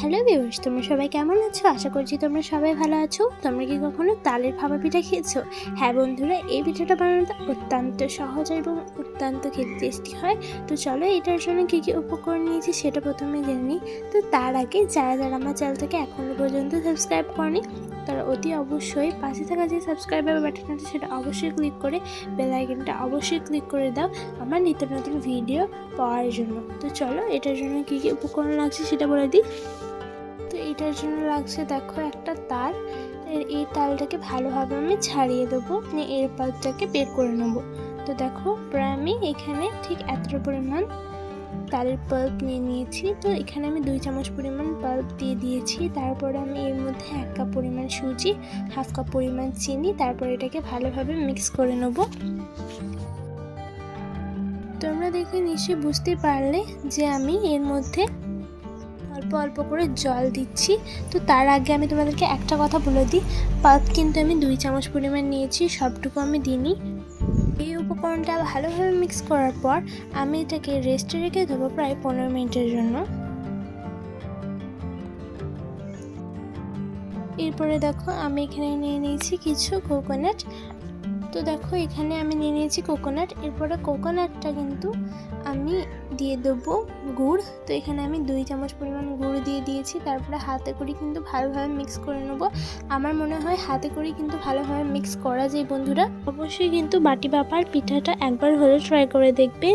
Hello viewers তোমরা সবাই কেমন আছো? আশা করছি তোমরা সবাই ভালো আছো। তোমরা কি কখনো তালের ভাপা পিঠা খেয়েছো? হ্যাঁ বন্ধুরা, এই পিঠাটা বানানোটা অত্যন্ত সহজ এবং অত্যন্ত খেতে টেস্টি হয়। তো চলো, এটার জন্য কী কী উপকরণ নিয়েছি সেটা প্রথমে জেনে নিই। তো তার আগে যারা যারা আমার চ্যানেলটাকে এখনও পর্যন্ত সাবস্ক্রাইব করেনি, তারা অতি অবশ্যই পাশে থাকা যে সাবস্ক্রাইবার বাটন আছে সেটা অবশ্যই ক্লিক করে বেল আইকনটা অবশ্যই ক্লিক করে দাও আমার নিত্য নতুন ভিডিও পাওয়ার জন্য। তো চলো, এটার জন্য কী কী উপকরণ লাগছে সেটা বলে দিই। এটার জন্য লাগছে দেখো একটা তার এই তালটাকে ভালোভাবে আমি ছাড়িয়ে দেবো এর পাল্পটাকে বের করে নেব। তো দেখো প্রায় আমি এখানে ঠিক এতটা পরিমাণ তালের পাল্প নিয়ে নিয়েছি। তো এখানে আমি দুই চামচ পরিমাণ পাল্প দিয়ে দিয়েছি। তারপরে আমি এর মধ্যে এক কাপ পরিমাণ সুজি, হাফ কাপ পরিমাণ চিনি, তারপর এটাকে ভালোভাবে মিক্স করে নেব। তোমরা দেখে নিশ্চয়ই বুঝতে পারলে যে আমি এর মধ্যে অল্প অল্প করে জল দিচ্ছি। তো তার আগে আমি তোমাদেরকে একটা কথা বলে দিই। পাত কিন্তু আমি দুই চামচ পরিমাণ নিয়েছি, সবটুকু আমি দিইনি। এই উপকরণটা ভালোভাবে মিক্স করার পর আমি এটাকে রেস্টে রেখে দেবো প্রায় পনেরো মিনিটের জন্য। এরপরে দেখো আমি এখানে নিয়ে নিয়েছি কিছু কোকোনাট তো দেখো, এখানে আমি নিয়ে নিয়েছি কোকোনাট এরপরে কোকোনাটটা কিন্তু আমি দিয়ে দেবো গুড়। তো এখানে আমি দুই চামচ পরিমাণ গুড় দিয়ে দিয়েছি। তারপরে হাতে করে কিন্তু ভালোভাবে মিক্স করে নেব। আমার মনে হয় হাতে করে কিন্তু ভালোভাবে মিক্স করা যায় বন্ধুরা। অবশ্যই কিন্তু বাটি বাপার পিঠাটা একবার হলে ট্রাই করে দেখবে।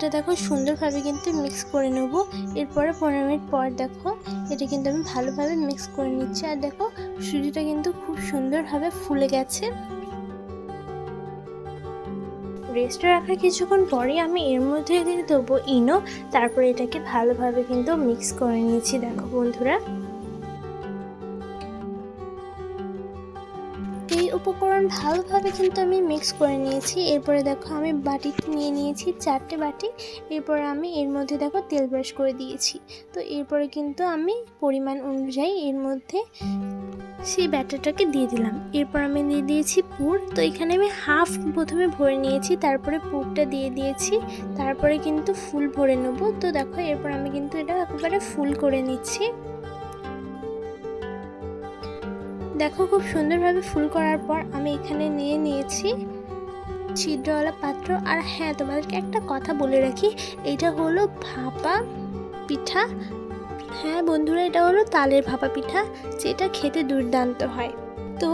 এটা দেখো সুন্দরভাবে কিন্তু মিক্স করে নেব। এরপরে পনেরো মিনিট পর দেখো এটা কিন্তু আমি ভালোভাবে মিক্স করে নিচ্ছি। আর দেখো সুজিটা কিন্তু খুব সুন্দরভাবে ফুলে গেছে। রেস্টে রাখার কিছুক্ষণ পরে আমি এর মধ্যে দিয়ে দেবো ইনো। তারপরে এটাকে ভালোভাবে কিন্তু মিক্স করে নিয়েছি। দেখো বন্ধুরা। এই উপকরণ ভালোভাবে কিন্তু আমি মিক্স করে নিয়েছি। এরপরে দেখো আমি বাটিতে নিয়ে নিয়েছি চারটে বাটি। এরপরে আমি এর মধ্যে দেখো তেল ব্রাশ করে দিয়েছি। তো এরপরে কিন্তু আমি পরিমাণ অনুযায়ী এর মধ্যে সেই ব্যাটারটাকে দিয়ে দিলাম। এরপর আমি দিয়ে দিয়েছি পুর। তো এখানে আমি হাফ প্রথমে ভরে নিয়েছি, তারপরে পুরটা দিয়ে দিয়েছি, তারপরে কিন্তু ফুল ভরে নেব। তো দেখো এরপর আমি কিন্তু এটা একেবারে ফুল করে নিচ্ছি। দেখো খুব সুন্দরভাবে ফুল করার পর আমি এখানে নিয়ে নিয়েছি ছিদ্রওয়ালা পাত্র। আর হ্যাঁ তোমাদেরকে একটা কথা বলে রাখি, এটা হলো ভাপা পিঠা। হ্যাঁ বন্ধুরা, এটা হলো তালের ভাপা পিঠা, যেটা খেতে দুর্দান্ত হয়। তো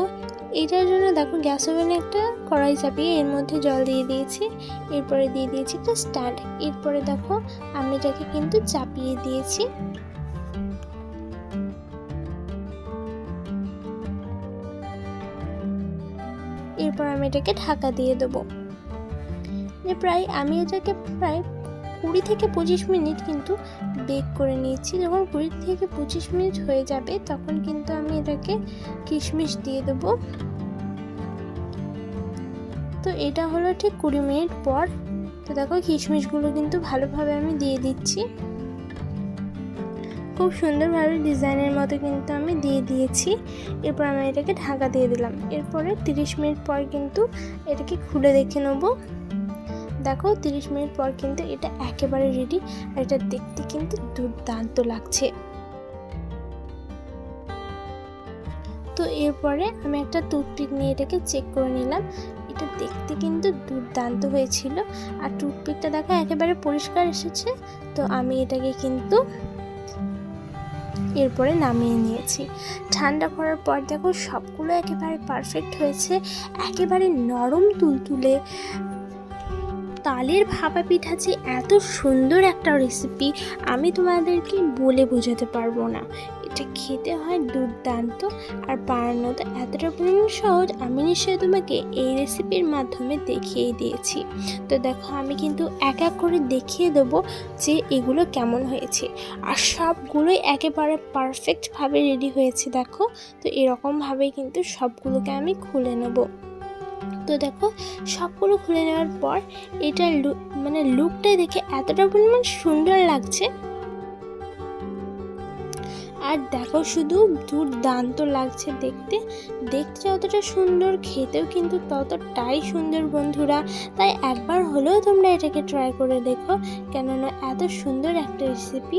এটার জন্য দেখো গ্যাস ওভেনে একটা কড়াই চাপিয়ে এর মধ্যে জল দিয়ে দিয়েছি, এরপরে দিয়ে দিয়েছি একটা স্ট্যান্ড এরপরে দেখো আমি এটাকে কিন্তু চাপিয়ে দিয়েছি। এরপর আমি এটাকে ঢাকা দিয়ে দেবো। প্রায় আমি এটাকে প্রায় কুড়ি থেকে পঁচিশ মিনিট কিন্তু বেক করে নিয়েছি। যখন কুড়ি থেকে পঁচিশ মিনিট হয়ে যাবে, তখন কিন্তু আমি এটাকে কিশমিশ দিয়ে দেবো। তো এটা হলো ঠিক কুড়ি মিনিট পর। তো দেখো কিশমিশগুলো কিন্তু ভালোভাবে আমি দিয়ে দিচ্ছি। খুব সুন্দরভাবে ডিজাইনের মতো কিন্তু আমি দিয়ে দিয়েছি। এরপর আমি এটাকে ঢাকা দিয়ে দিলাম। এরপরে তিরিশ মিনিট পর কিন্তু এটাকে খুলে দেখে নেব। দেখো, তিরিশ মিনিট পর কিন্তু এটা একেবারে রেডি আর এটা দেখতে কিন্তু দুর্দান্ত লাগছে। তো এরপরে আমি একটা টুথপিক নিয়ে এটাকে চেক করে নিলাম। এটা দেখতে কিন্তু দুর্দান্ত হয়েছিল। আর টুথপিকটা দেখো একেবারে পরিষ্কার এসেছে। তো আমি এটাকে কিন্তু এরপরে নামিয়ে নিয়েছি। ঠান্ডা করার পর দেখো সবগুলো একেবারে পারফেক্ট হয়েছে। একেবারে নরম তুলতুলে। তালের ভাপা পিঠা যে এত সুন্দর একটা রেসিপি আমি তোমাদেরকে বলে বোঝাতে পারব না। এটা খেতে হয় দুর্দান্ত আর বানানো তো এতটা পরিমাণ সহজ, আমি নিশ্চয়ই তোমাকে এই রেসিপির মাধ্যমে দেখিয়ে দিয়েছি। তো দেখো, আমি কিন্তু এক এক করে দেখিয়ে দেবো যে এগুলো কেমন হয়েছে। আর সবগুলোই একেবারে পারফেক্টভাবে রেডি হয়েছে, দেখো। তো এরকমভাবেই কিন্তু সবগুলোকে আমি খুলে নেব। তো দেখো, সবগুলো খুলে নেওয়ার পর এটার মানে লুকটাই দেখে এতটা পরিমাণ সুন্দর লাগছে আর দেখো শুধু দুর্দান্ত লাগছে দেখতে। দেখতে যতটা সুন্দর, খেতেও কিন্তু ততটাই সুন্দর বন্ধুরা। তাই একবার হলেও তোমরা এটাকে ট্রাই করে দেখো, কেননা এত সুন্দর একটা রেসিপি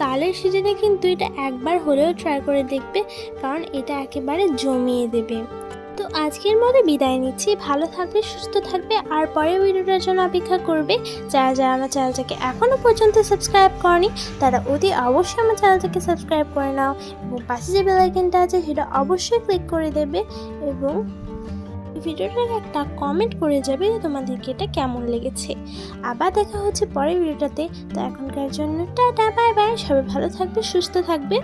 তালের সিজনে কিন্তু এটা একবার হলেও ট্রাই করে দেখবে, কারণ এটা একেবারে জমিয়ে দেবে। তো আজকের মতো বিদায় নিচ্ছি। ভালো থাকবে, সুস্থ থাকবে। আর পরের ভিডিওটার জন্য অপেক্ষা করবে যারা যারা আমার চ্যানেলটাকে এখনও পর্যন্ত সাবস্ক্রাইব করেনি, তারা অতি অবশ্যই আমার চ্যানেলটাকে সাবস্ক্রাইব করে নাও এবং পাশে যে বেলাইকেনটা আছে, সেটা অবশ্যই ক্লিক করে দেবে এবং ভিডিওটার একটা কমেন্ট করে যাবে তোমাদেরকে এটা কেমন লেগেছে। আবার দেখা হচ্ছে পরের ভিডিওটাতে। তো এখনকার জন্য টাটা বাই বাই সবাই ভালো থাকবে, সুস্থ থাকবে।